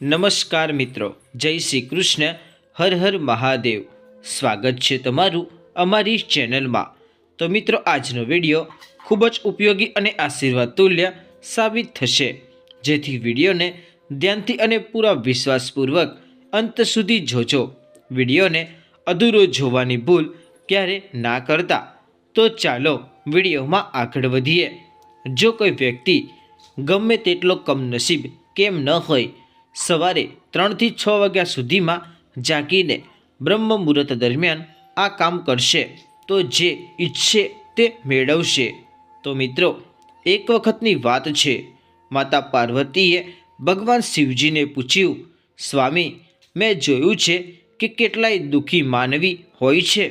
નમસ્કાર મિત્રો, જય શ્રી કૃષ્ણ, હર હર મહાદેવ. સ્વાગત છે તમારું અમારી ચેનલમાં. તો મિત્રો, આજનો વીડિયો ખૂબ જ ઉપયોગી અને આશીર્વાદ તુલ્ય સાબિત થશે, જેથી વિડીયોને ધ્યાનથી અને પૂરા વિશ્વાસપૂર્વક અંત સુધી જોજો. વિડીયોને અધૂરો જોવાની ભૂલ ક્યારે ના કરતા, તો ચાલો વિડીયોમાં આગળ વધીએ. જો કોઈ વ્યક્તિ ગમે તેટલો કમનસીબ કેમ ન હોય સવારે ત્રણથી છ વાગ્યા સુધીમાં જાગીને બ્રહ્મ મુહૂર્ત દરમિયાન આ કામ કરશે. તો જે ઈચ્છે તે મેળવશે. તો મિત્રો, એક વખતની વાત છે. માતા પાર્વતીએ ભગવાન શિવજીને પૂછ્યું, સ્વામી, મેં જોયું છે કે કેટલાય દુઃખી માનવી હોય છે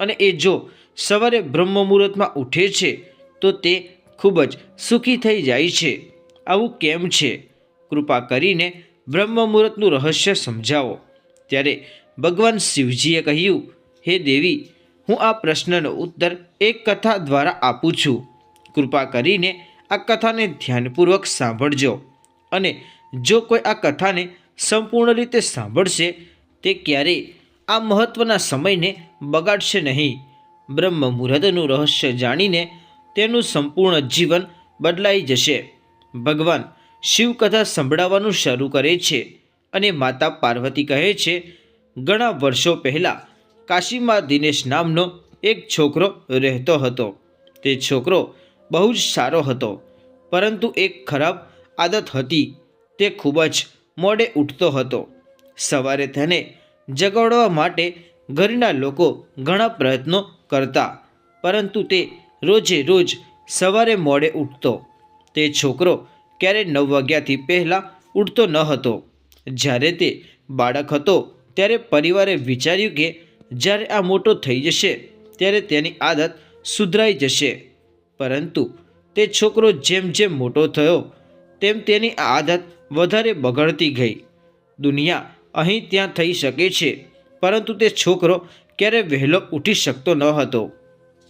અને એ જો સવારે બ્રહ્મ મુહૂર્તમાં ઉઠે છે, તો તે ખૂબ જ સુખી થઈ જાય છે. આવું કેમ છે? કૃપા કરીને બ્રહ્મ મુહૂર્તનું રહસ્ય સમજાવો. ત્યારે ભગવાન શિવજીએ કહ્યું, હે દેવી, હું આ પ્રશ્નનો ઉત્તર એક કથા દ્વારા આપું છું. કૃપા કરીને આ કથાને ધ્યાનપૂર્વક સાંભળજો. અને જો કોઈ આ કથાને સંપૂર્ણ રીતે સાંભળશે, તે ક્યારેય આ મહત્ત્વના સમયને બગાડશે નહીં. બ્રહ્મ મુહૂર્તનું રહસ્ય જાણીને તેનું સંપૂર્ણ જીવન બદલાઈ જશે. ભગવાન શિવકથા સંભળાવવાનું શરૂ કરે છે અને માતા પાર્વતી કહે છે, ઘણા વર્ષો પહેલાં કાશીમાં દિનેશ નામનો એક છોકરો રહેતો હતો. તે છોકરો બહુ જ સારો હતો, પરંતુ એક ખરાબ આદત હતી. તે ખૂબ જ મોડે ઉઠતો હતો. સવારે તેને જગાડવા માટે ઘરના લોકો ઘણા પ્રયત્નો કરતા, પરંતુ તે રોજે રોજ સવારે મોડે ઉઠતો. તે છોકરો ક્યારે નવ વાગ્યાથી પહેલાં ઉઠતો ન હતો. જ્યારે તે બાળક હતો, ત્યારે પરિવારે વિચાર્યું કે જ્યારે આ મોટો થઈ જશે, ત્યારે તેની આદત સુધરાઈ જશે. પરંતુ તે છોકરો જેમ જેમ મોટો થયો, તેમ તેની આદત વધારે બગડતી ગઈ. દુનિયા અહીં ત્યાં થઈ શકે છે, પરંતુ તે છોકરો ક્યારે વહેલો ઉઠી શકતો ન હતો.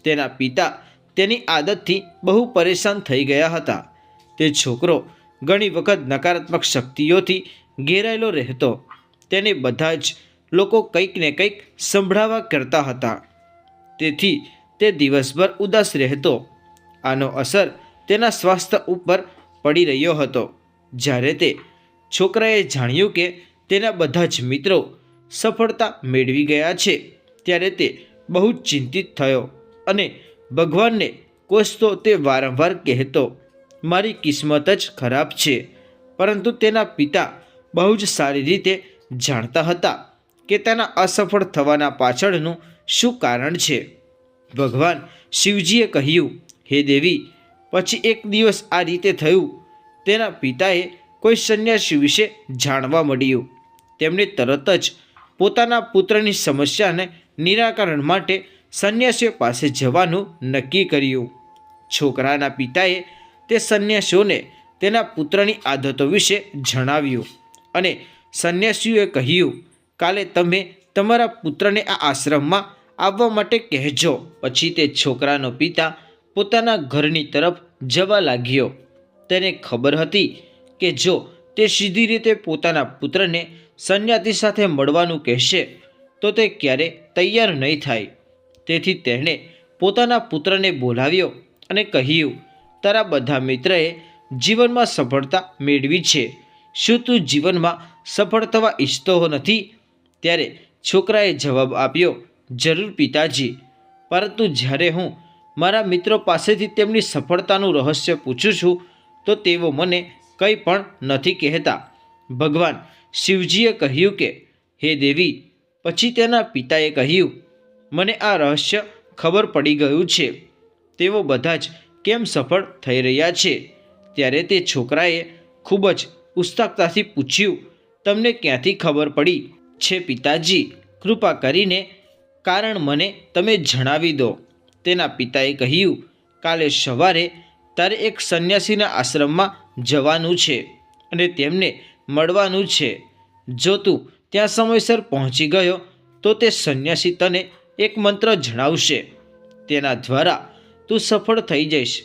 તેના પિતા તેની આદતથી બહુ પરેશાન થઈ ગયા હતા. તે છોકરો ઘણી વખત નકારાત્મક શક્તિઓથી ઘેરાયેલો રહેતો. તેને બધા જ લોકો કંઈક ને કંઈક સંભળાવા કરતા હતા. તેથી તે દિવસભર ઉદાસ રહેતો. આનો અસર તેના સ્વાસ્થ્ય ઉપર પડી રહ્યો હતો. જ્યારે તે છોકરાએ જાણ્યું કે તેના બધા જ મિત્રો સફળતા મેળવી ગયા છે, ત્યારે તે બહુ ચિંતિત થયો અને ભગવાનને કોસતો તે વારંવાર કહેતો. મારી કિસ્મત જ ખરાબ છે. પરંતુ તેના પિતા બહુ જ સારી રીતે જાણતા હતા કે તેના અસફળ થવાના પાછળનું શું કારણ છે. ભગવાન શિવજીએ કહ્યું, હે દેવી, પછી એક દિવસ આ રીતે થયું. તેના પિતાએ કોઈ સંન્યાસી વિશે જાણવા મળ્યું. તેમણે તરત જ પોતાના પુત્રની સમસ્યાને નિરાકરણ માટે સંન્યાસીઓ પાસે જવાનું નક્કી કર્યું. છોકરાના પિતાએ તે સંન્યાસીઓને તેના પુત્રની આદતો વિશે જણાવ્યું અને સંન્યાસીઓએ કહ્યું, કાલે તમે તમારા પુત્રને આ આશ્રમમાં આવવા માટે કહેજો. પછી તે છોકરાનો પિતા પોતાના ઘરની તરફ જવા લાગ્યો. તેને ખબર હતી કે જો તે સીધી રીતે પોતાના પુત્રને સંન્યાસી સાથે મળવાનું કહેશે, તો તે ક્યારે તૈયાર નહીં થાય. તેથી તેણે પોતાના પુત્રને બોલાવ્યો અને કહ્યું તારા બધા મિત્રએ જીવનમાં સફળતા મેળવી છે. શું તું જીવનમાં સફળ થવા ઈચ્છતો નથી? ત્યારે છોકરાએ જવાબ આપ્યો, જરૂર પિતાજી. પરંતુ જ્યારે હું મારા મિત્રો પાસેથી તેમની સફળતાનું રહસ્ય પૂછું છું, તો તેઓ મને કંઈ પણ નથી કહેતા. ભગવાન શિવજીએ કહ્યું કે, હે દેવી, પછી તેના પિતાએ કહ્યું, મને આ રહસ્ય ખબર પડી ગયું છે. તેઓ બધા જ કેમ સફળ થઈ રહ્યા છે? ત્યારે તે છોકરાએ ખૂબ જ ઉત્સુકતાથી પૂછ્યું, તમને ક્યાંથી ખબર પડી છે પિતાજી? કૃપા કરીને કારણ મને તમે જણાવી દો. તેના પિતાએ કહ્યું, કાલે સવારે તારે એક સંન્યાસીના આશ્રમમાં જવાનું છે અને તેમને મળવાનું છે. જો તું ત્યાં સમયસર પહોંચી ગયો, તો તે સંન્યાસી તને એક મંત્ર જણાવશે. તેના દ્વારા તું સફળ થઈ જઈશ.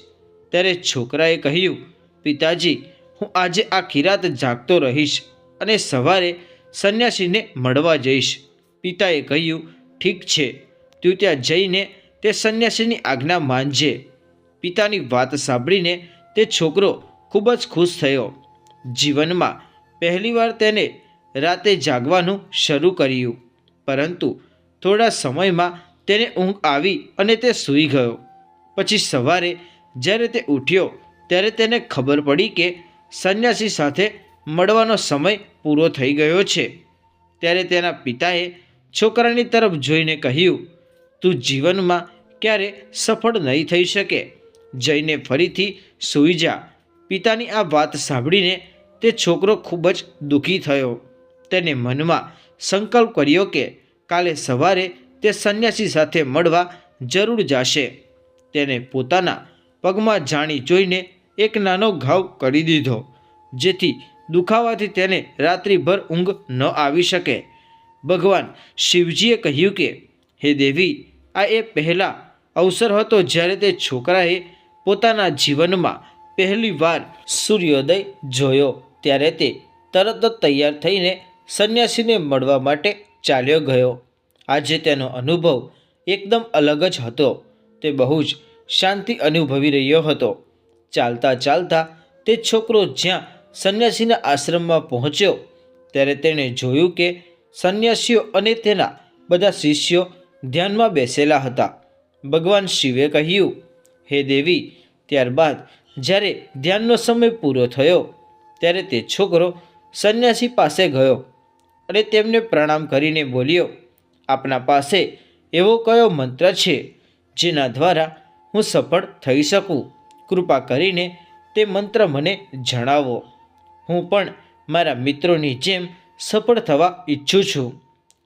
ત્યારે છોકરાએ કહ્યું, પિતાજી, હું આજે આખી રાત જાગતો રહીશ અને સવારે સંન્યાસીને મળવા જઈશ. પિતાએ કહ્યું, ઠીક છે, તું ત્યાં જઈને તે સંન્યાસીની આજ્ઞા માનજે. પિતાની વાત સાંભળીને તે છોકરો ખૂબ જ ખુશ થયો. જીવનમાં પહેલીવાર તેને રાતે જાગવાનું શરૂ કર્યું, પરંતુ થોડા સમયમાં તેને ઊંઘ આવી અને તે સૂઈ ગયો. પછી સવારે જ્યારે તે ઉઠ્યો, ત્યારે તેને ખબર પડી કે સંન્યાસી સાથે મળવાનો સમય પૂરો થઈ ગયો છે. ત્યારે તેના પિતાએ છોકરાની તરફ જોઈને કહ્યું, તું જીવનમાં ક્યારે સફળ નહીં થઈ શકે? જઈને ફરીથી સૂઈ જા. પિતાની આ વાત સાંભળીને તે છોકરો ખૂબ જ દુઃખી થયો. તેને મનમાં સંકલ્પ કર્યો કે કાલે સવારે તે સંન્યાસી સાથે મળવા જરૂર જાશે. તેને પોતાના પગમાં જાણી જોઈને એક નાનો ઘાવ કરી દીધો, જેથી દુખાવાથી તેને રાત્રિભર ઊંઘ ન આવી શકે. ભગવાન શિવજીએ કહ્યું કે, હે દેવી, આ એ પહેલા અવસર હતો જ્યારે તે છોકરાએ પોતાના જીવનમાં પહેલી વાર સૂર્યોદય જોયો, ત્યારે તે તરત જ તૈયાર થઈને સંન્યાસીને મળવા માટે ચાલ્યો ગયો. આજે તેનો અનુભવ એકદમ અલગ જ હતો. તે બહુ જ શાંતિ અનુભવી રહ્યો હતો. ચાલતા ચાલતા તે છોકરો જ્યાં સંન્યાસીના આશ્રમમાં પહોંચ્યો, ત્યારે તેણે જોયું કે સંન્યાસીઓ અને તેના બધા શિષ્યો ધ્યાનમાં બેસેલા હતા. ભગવાન શિવે કહ્યું, હે દેવી, ત્યારબાદ જ્યારે ધ્યાનનો સમય પૂરો થયો, ત્યારે તે છોકરો સંન્યાસી પાસે ગયો અને તેમને પ્રણામ કરીને બોલ્યો, આપના પાસે એવો કયો મંત્ર છે? જેના દ્વારા હું સફળ થઈ શકું. કૃપા કરીને તે મંત્ર મને જણાવો. હું પણ મારા મિત્રોની જેમ સફળ થવા ઈચ્છું છું.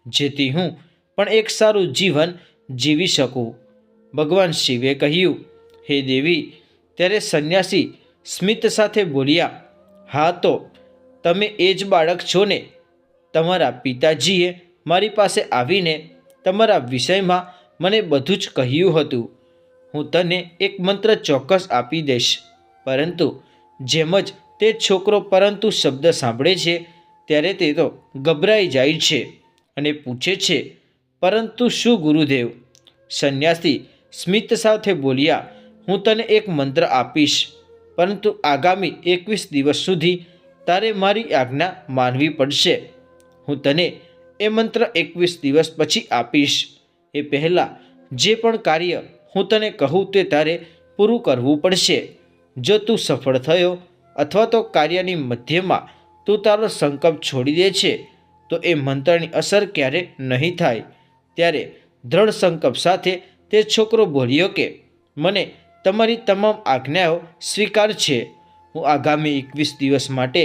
જેથી હું પણ એક સારું જીવન જીવી શકું. ભગવાન શિવે કહ્યું, હે દેવી, ત્યારે સંન્યાસી સ્મિત સાથે બોલ્યા, હા તો, તમે એ જ બાળક છો ને? તમારા પિતાજીએ મારી પાસે આવીને તમારા વિષયમાં મને બધું જ કહ્યું હતું. હું તને એક મંત્ર ચોક્કસ આપી દઈશ. પરંતુ જેમ જ તે છોકરો પરંતુ શબ્દ સાંભળે છે, ત્યારે તે તો ગભરાઈ જાય છે અને પૂછે છે, પરંતુ શું ગુરુદેવ સંન્યાસી સ્મિત સાથે બોલ્યા, હું તને એક મંત્ર આપીશ. પરંતુ આગામી એકવીસ દિવસ સુધી તારે મારી આજ્ઞા માનવી પડશે. હું તને એ મંત્ર એકવીસ દિવસ પછી આપીશ. એ પહેલાં જે પણ કાર્ય હું તને કહું તે તારે પૂરું કરવું પડશે. જો તું સફળ થયો અથવા તો કાર્યની મધ્યમાં તું તારો સંકલ્પ છોડી દે છે, તો એ મંત્રની અસર ક્યારે નહીં થાય. ત્યારે દ્રઢ સંકલ્પ સાથે તે છોકરો બોલ્યો કે, મને તમારી તમામ આજ્ઞાઓ સ્વીકાર છે. હું આગામી એકવીસ દિવસ માટે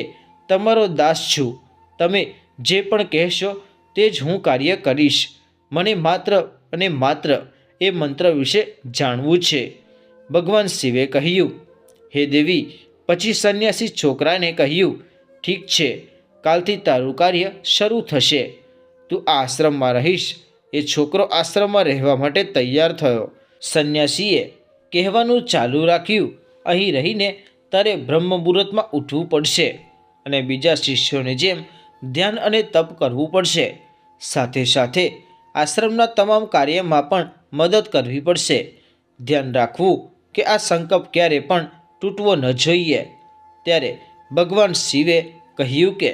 તમારો દાસ છું. તમે જે પણ કહેશો તે જ હું કાર્ય કરીશ. મને માત્ર અને માત્ર એ મંત્ર વિશે જાણવું છે. ભગવાન શિવે કહ્યું, હે દેવી, પછી સંન્યાસી છોકરાને કહ્યું, ઠીક છે, કાલથી તારું કાર્ય શરૂ થશે. તું આશ્રમમાં રહીશ. એ છોકરો આશ્રમમાં રહેવા માટે તૈયાર થયો. સંન્યાસીએ કહેવાનું ચાલુ રાખ્યું. અહીં રહીને તારે બ્રહ્મ મુહૂર્તમાં ઉઠવું પડશે અને બીજા શિષ્યોની જેમ ધ્યાન અને તપ કરવું પડશે. સાથે સાથે આશ્રમના તમામ કાર્યમાં પણ મદદ કરવી પડશે. ધ્યાન રાખવું કે આ સંકલ્પ ક્યારે પણ તૂટવો ન જોઈએ. ત્યારે ભગવાન શિવે કહ્યું કે,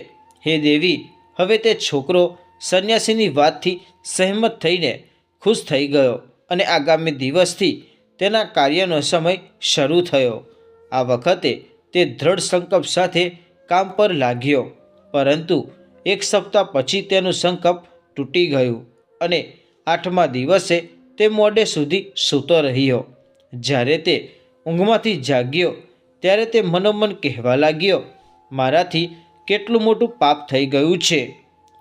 હે દેવી, હવે તે છોકરો સંન્યાસીની વાતથી સહેમત થઈને ખુશ થઈ ગયો અને આગામી દિવસથી તેના કાર્યનો સમય શરૂ થયો. આ વખતે તે દ્રઢ સંકલ્પ સાથે કામ પર લાગ્યો. પરંતુ એક સપ્તાહ પછી તેનું સંકલ્પ તૂટી ગયું. અને આઠમા દિવસે તે મોડે સુધી સૂતો રહ્યો. જ્યારે તે ઊંઘમાંથી જાગ્યો, ત્યારે તે મનોમન કહેવા લાગ્યો, મારાથી કેટલું મોટું પાપ થઈ ગયું છે.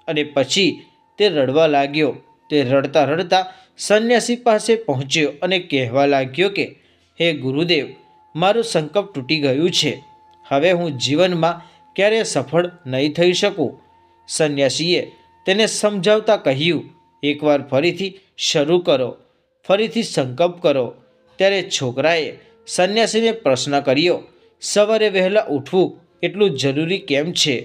અને પછી તે રડવા લાગ્યો. તે રડતા રડતા સંન્યાસી પાસે પહોંચ્યો અને કહેવા લાગ્યો કે, હે ગુરુદેવ, મારું સંકલ્પ તૂટી ગયું છે. હવે હું જીવનમાં ક્યારેય સફળ નહીં થઈ શકું. સંન્યાસીએ તેને સમજાવતા કહ્યું એકવાર ફરીથી શરૂ કરો, ફરીથી સંકલ્પ કરો. ત્યારે છોકરાએ સંન્યાસીને પ્રશ્ન કર્યો, સવારે વહેલા ઉઠવું એટલું જરૂરી કેમ છે?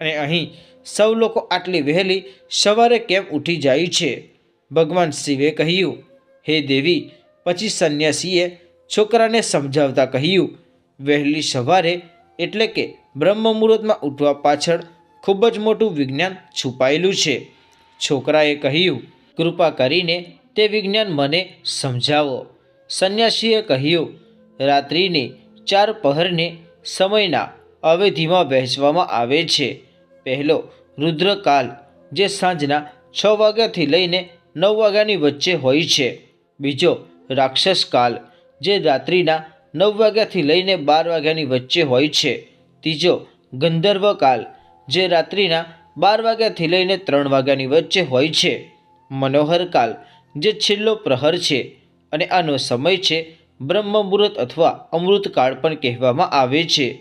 અને અહીં સૌ લોકો આટલી વહેલી સવારે કેમ ઉઠી જાય છે? ભગવાન શિવે કહ્યું, હે દેવી, પછી સંન્યાસીએ છોકરાને સમજાવતા કહ્યું, વહેલી સવારે એટલે કે બ્રહ્મ મુહૂર્તમાં ઉઠવા પાછળ ખૂબ જ મોટું વિજ્ઞાન છુપાયેલું છે. છોકરાએ કહ્યું, કૃપા કરીને તે વિજ્ઞાન મને સમજાવો. સંન્યાસીએ કહ્યું, રાત્રિને ચાર પહરને સમયના અવધિમાં વહેંચવામાં આવે છે. પહેલો રુદ્રકાલ, જે સાંજના છ વાગ્યાથી લઈને નવ વાગ્યાની વચ્ચે હોય છે. બીજો રાક્ષસ કાલ જે રાત્રિના નવ વાગ્યાથી લઈને બાર વાગ્યાની વચ્ચે હોય છે. ત્રીજો ગંધર્વ કાલ જે રાત્રિના બાર વાગ્યાથી લઈને ત્રણ વાગ્યાની વચ્ચે હોય છે. મનોહર કાલ, જે છેલ્લો પ્રહર છે અને આનો સમય છે બ્રહ્મ મુહૂર્ત અથવા અમૃતકાળ પણ કહેવામાં આવે છે.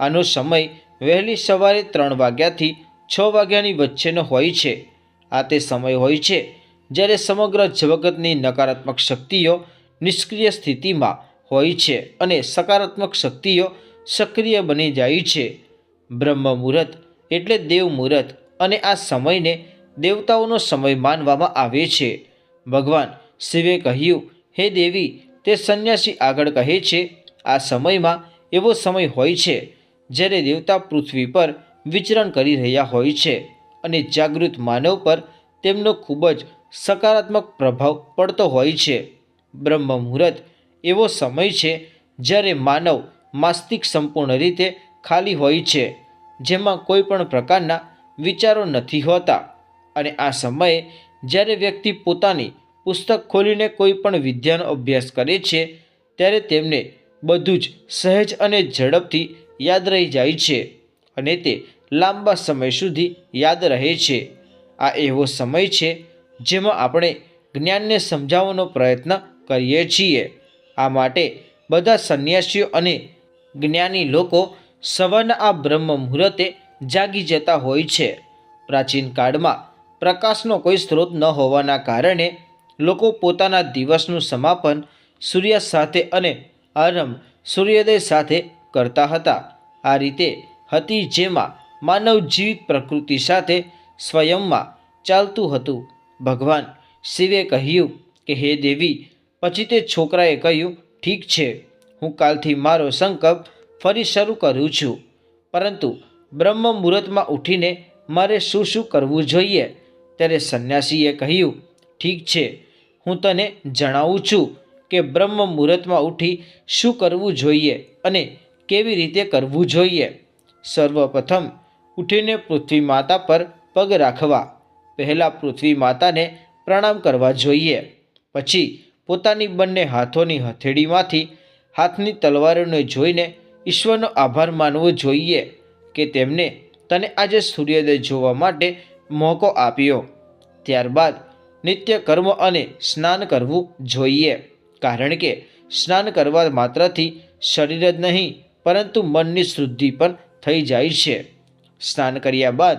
આનો સમય વહેલી સવારે ત્રણ વાગ્યાથી છ વાગ્યાની વચ્ચેનો હોય છે. આ તે સમય હોય છે જ્યારે સમગ્ર જગતની નકારાત્મક શક્તિઓ નિષ્ક્રિય સ્થિતિમાં હોય છે અને સકારાત્મક શક્તિઓ સક્રિય બની જાય છે. બ્રહ્મ મુહૂર્ત એટલે દેવ મુહૂર્ત અને આ સમયને દેવતાઓનો સમય માનવામાં આવે છે. ભગવાન શિવે કહ્યું, હે દેવી, તે સંન્યાસી આગળ કહે છે, આ સમયમાં એવો સમય હોય છે જ્યારે દેવતા પૃથ્વી પર વિચરણ કરી રહ્યા હોય છે અને જાગૃત માનવ પર તેમનો ખૂબ જ સકારાત્મક પ્રભાવ પડતો હોય છે. બ્રહ્મ મુહૂર્ત એવો સમય છે જ્યારે માનવ માસ્તિક સંપૂર્ણ રીતે ખાલી હોય છે. જેમાં કોઈ પણ પ્રકારના વિચારો નથી હોતા. અને આ સમયે જ્યારે વ્યક્તિ પોતાની પુસ્તક ખોલીને કોઈ પણ વિદ્યાનો અભ્યાસ કરે છે, ત્યારે તેમને બધું જ સહેજ અને ઝડપથી યાદ રહી જાય છે અને તે લાંબા સમય સુધી યાદ રહે છે. આ એવો સમય છે જેમાં આપણે જ્ઞાનને સમજાવવાનો પ્રયત્ન કરીએ છીએ. આ માટે બધા સંન્યાસીઓ અને જ્ઞાની લોકો સવારના આ બ્રહ્મ મુહૂર્તે જાગી જતા હોય છે. પ્રાચીન કાળમાં પ્રકાશનો કોઈ સ્ત્રોત ન હોવાના કારણે લોકો પોતાના દિવસનું સમાપન સૂર્ય સાથે અને આરંભ સૂર્યોદય સાથે કરતા હતા. આ રીતે હતી જેમાં માનવ જીવિત પ્રકૃતિ સાથે સ્વયંમાં ચાલતું હતું. ભગવાન શિવે કહ્યું કે, હે દેવી, પછી તે છોકરાએ કહ્યું, ઠીક છે, હું કાલથી મારો સંકલ્પ ફરી શરૂ કરું છું. પરંતુ બ્રહ્મ મુહૂર્તમાં ઉઠીને મારે શું શું કરવું જોઈએ? ત્યારે સંન્યાસીએ કહ્યું, ઠીક છે, હું તને જણાવું છું કે બ્રહ્મ મુહૂર્તમાં ઉઠી શું કરવું જોઈએ અને કેવી રીતે કરવું જોઈએ. સર્વપ્રથમ, ઉઠીને પૃથ્વી માતા પર પગ રાખવા. પહેલાં પૃથ્વી માતાને પ્રણામ કરવા જોઈએ. પછી પોતાની બંને હાથોની હથેળીમાંથી હાથની તલવારોને જોઈને ઈશ્વરનો આભાર માનવો જોઈએ કે તેમને તને આજે સૂર્યોદય જોવા માટે મોકો આપ્યો. ત્યારબાદ નિત્ય કર્મ અને સ્નાન કરવું જોઈએ. કારણ કે સ્નાન કરવા માત્રથી શરીર જ નહીં, પરંતુ મનની શુદ્ધિ પણ થઈ જાય છે. સ્નાન કર્યા બાદ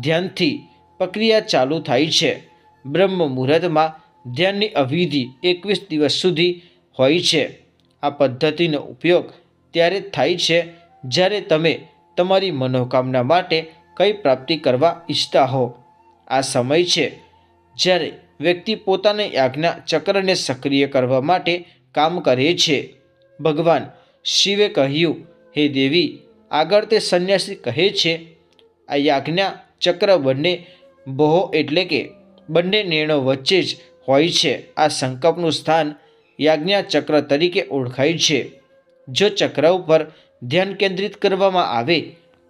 ધ્યાનથી પ્રક્રિયા ચાલુ થાય છે. બ્રહ્મ મુહૂર્તમાં ધ્યાનની અવિધિ એકવીસ દિવસ સુધી હોય છે. આ પદ્ધતિનો ઉપયોગ ત્યારે થાય છે, જ્યારે તમે તમારી મનોકામના માટે કંઈ પ્રાપ્તિ કરવા ઈચ્છતા હો. આ સમય છે, જ્યારે વ્યક્તિ પોતાની આજ્ઞા ચક્રને સક્રિય કરવા માટે કામ કરે છે. ભગવાન શિવે કહ્યું, હે દેવી, આગળ તે સંન્યાસી કહે છે, આ યાજ્ઞા ચક્ર બંને બહો એટલે કે બંને નિર્ણયો વચ્ચે જ હોય છે. આ સંકલ્પનું સ્થાન યાજ્ઞા ચક્ર તરીકે ઓળખાય છે. જો ચક્ર ઉપર ધ્યાન કેન્દ્રિત કરવામાં આવે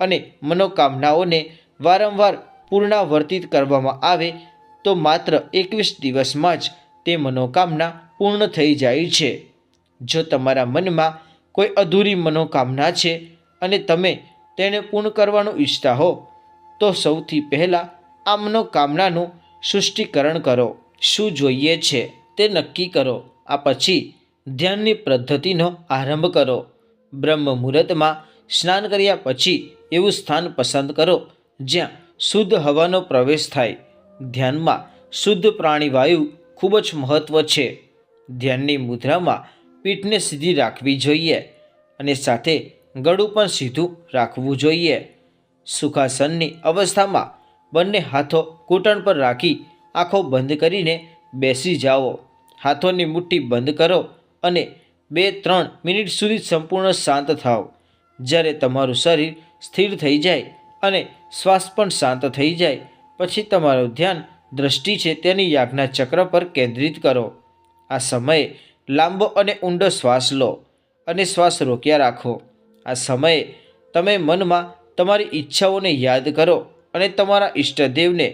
અને મનોકામનાઓને વારંવાર પુનરાવર્તિત કરવામાં આવે, તો માત્ર એકવીસ દિવસમાં જ તે મનોકામના પૂર્ણ થઈ જાય છે. જો તમારા મનમાં કોઈ અધૂરી મનોકામના છે અને તમે તેને પૂર્ણ કરવાનું ઈચ્છતા હો, તો સૌથી પહેલાં આ મનોકામનાનું સૃષ્ટિકરણ કરો. શું જોઈએ છે તે નક્કી કરો. આ પછી ધ્યાનની પદ્ધતિનો આરંભ કરો. બ્રહ્મ મુહૂર્તમાં સ્નાન કર્યા પછી એવું સ્થાન પસંદ કરો જ્યાં શુદ્ધ હવાનો પ્રવેશ થાય. ધ્યાનમાં શુદ્ધ પ્રાણીવાયુ ખૂબ જ મહત્ત્વ છે. ધ્યાનની મુદ્રામાં પીઠને સીધી રાખવી જોઈએ અને સાથે ગળું પણ સીધું રાખવું જોઈએ. સુખાસનની અવસ્થામાં બંને હાથો ઘૂંટણ પર રાખી આંખો બંધ કરીને બેસી જાઓ. હાથોની મુઠ્ઠી બંધ કરો અને બે ત્રણ મિનિટ સુધી સંપૂર્ણ શાંત થાઓ. જ્યારે તમારું શરીર સ્થિર થઈ જાય અને શ્વાસ પણ શાંત થઈ જાય, પછી તમારું ધ્યાન દ્રષ્ટિ છે તેની યાજ્ઞા ચક્ર પર કેન્દ્રિત કરો. આ સમયે લાંબો અને ઊંડો શ્વાસ લો અને શ્વાસ રોક્યા રાખો. આ સમયે તમે મનમાં તમારી ઈચ્છાઓને યાદ કરો અને તમારા ઈષ્ટદેવને,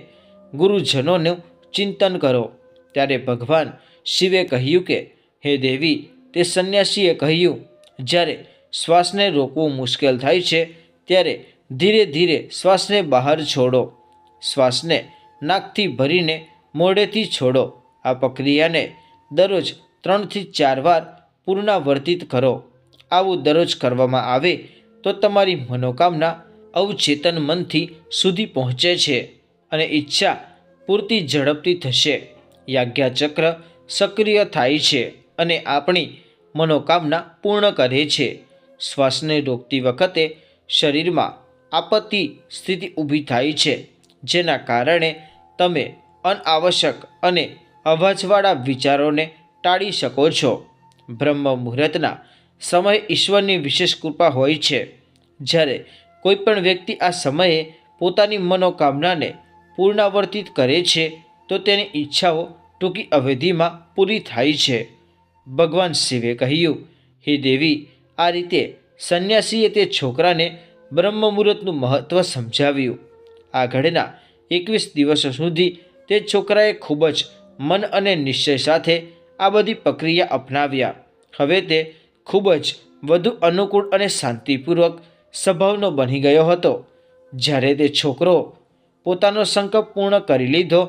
ગુરુજનોનું ચિંતન કરો. ત્યારે ભગવાન શિવે કહ્યું કે હે દેવી, તે સંન્યાસીએ કહ્યું, જ્યારે શ્વાસને રોકવું મુશ્કેલ થાય છે, ત્યારે ધીરે ધીરે શ્વાસને બહાર છોડો. શ્વાસને નાકથી ભરીને મોઢેથી છોડો. આ પ્રક્રિયાને દરરોજ ત્રણથી ચાર વાર પુનરાવર્તિત કરો. આવું દરરોજ કરવામાં આવે તો તમારી મનોકામના અવચેતન મનથી સુધી પહોંચે છે અને ઈચ્છા પૂરતી ઝડપથી થશે. યાજ્ઞાચક્ર સક્રિય થાય છે. અને આપણી મનોકામના પૂર્ણ કરે છે. શ્વાસને રોકતી વખતે શરીરમાં આપત્તિ સ્થિતિ ઊભી થાય છે, જેના કારણે તમે અનાવશ્યક અને અવાજવાળા વિચારોને ટાળી શકો છો. બ્રહ્મ મુહૂર્તના સમય ઈશ્વરની વિશેષ કૃપા હોય છે. જ્યારે કોઈ પણ વ્યક્તિ આ સમયે પોતાની મનોકામનાને પૂર્ણાવર્તિત કરે છે, તો તેની ઈચ્છાઓ ટૂંકી અવધિમાં પૂરી થાય છે. ભગવાન શિવે કહ્યું, હે દેવી, આ રીતે સંન્યાસીએ તે છોકરાને બ્રહ્મ મુહૂર્તનું મહત્ત્વ સમજાવ્યું આગળના એકવીસ દિવસો સુધી તે છોકરાએ ખૂબ જ મન અને નિશ્ચય સાથે આ બધી પ્રક્રિયા અપનાવ્યા. હવે તે ખૂબ જ વધુ અનુકૂળ અને શાંતિપૂર્વક સ્વભાવનો બની ગયો હતો. જ્યારે તે છોકરો પોતાનો સંકલ્પ પૂર્ણ કરી લીધો,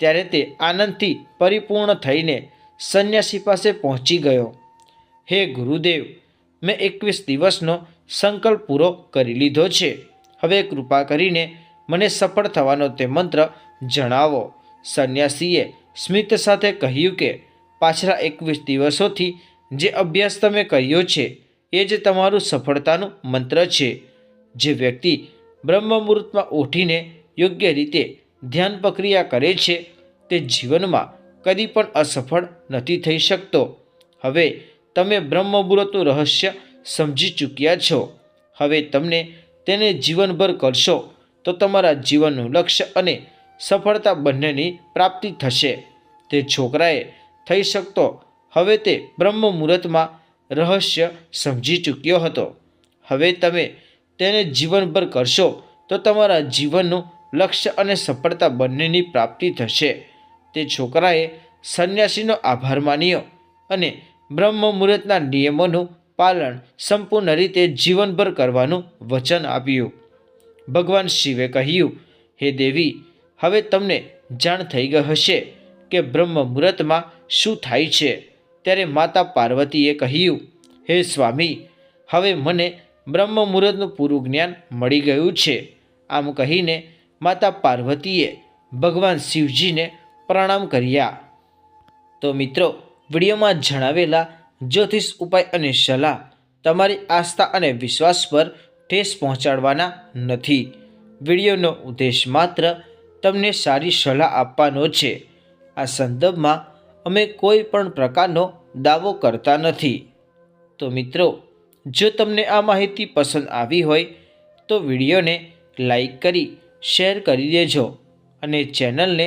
ત્યારે તે આનંદથી પરિપૂર્ણ થઈને સંન્યાસી પાસે પહોંચી ગયો. હે ગુરુદેવ, મેં એકવીસ દિવસનો સંકલ્પ પૂરો કરી લીધો છે. હવે કૃપા કરીને મને સફળ થવાનો તે મંત્ર જણાવો. સંન્યાસીએ સ્મિત સાથે કહ્યું કે, પાછલા એકવીસ દિવસોથી જે અભ્યાસ તમે કર્યો છે, એ જ તમારું સફળતાનું મંત્ર છે. જે વ્યક્તિ બ્રહ્મમુહૂર્તમાં ઉઠીને યોગ્ય રીતે ધ્યાન પ્રક્રિયા કરે છે, તે જીવનમાં કદી પણ અસફળ નથી થઈ શકતો. હવે તમે બ્રહ્મ મુહૂર્તનું રહસ્ય સમજી ચૂક્યા છો. હવે તમને તેને જીવનભર કરશો તો તમારા જીવનનું લક્ષ્ય અને સફળતા બંનેની પ્રાપ્તિ થશે. તે છોકરાએ થઈ શકતો. હવે તે બ્રહ્મ મુહૂર્તમાં રહસ્ય સમજી ચૂક્યો હતો. હવે તમે તેને જીવનભર કરશો તો તમારા જીવનનું લક્ષ્ય અને સફળતા બંનેની પ્રાપ્તિ થશે. તે છોકરાએ સંન્યાસીનો આભાર માન્યો અને બ્રહ્મ મુહૂર્તના નિયમોનું પાલન સંપૂર્ણ રીતે જીવનભર કરવાનું વચન આપ્યું. ભગવાન શિવે કહ્યું, હે દેવી, હવે તમને જાણ થઈ ગઈ હશે કે બ્રહ્મ મુહૂર્તમાં શું થાય છે. ત્યારે માતા પાર્વતીએ કહ્યું, હે સ્વામી, હવે મને બ્રહ્મ મુહૂર્તનું પૂરું જ્ઞાન મળી ગયું છે. આમ કહીને માતા પાર્વતીએ ભગવાન શિવજીને પ્રણામ કર્યા. તો મિત્રો, વિડીયોમાં જણાવેલા જ્યોતિષ ઉપાય અને સલાહ તમારી આસ્થા અને વિશ્વાસ પર ઠેસ પહોંચાડવાના નથી. વિડીયોનો ઉદ્દેશ માત્ર તમને સારી સલાહ આપવાનો છે. આ સંદર્ભમાં અમે કોઈ પણ પ્રકારનો દાવો કરતા નથી. તો મિત્રો, જો તમને આ માહિતી પસંદ આવી હોય, તો વિડીયોને લાઈક કરી, શેર કરી દેજો અને ચેનલને